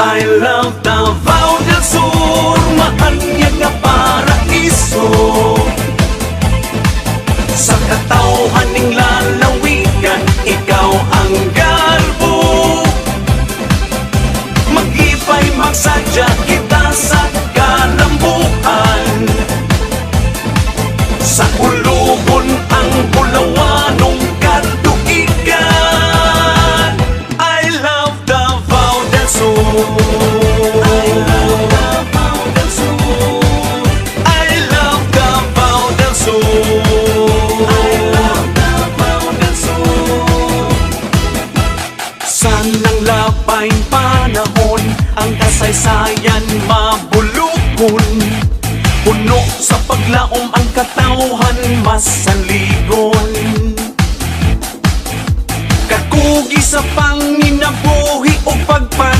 I love Davao del Sur. Maanyag nga paraiso Sa katawhan ning lalawigan Ikaw ang garbo. Mag-ipay magsadya kita sa kalambuan Sa Lapay panahon Ang kasaysayan mabulukon Puno sa paglaom ang katauhan masaligon. Kakugi sa pag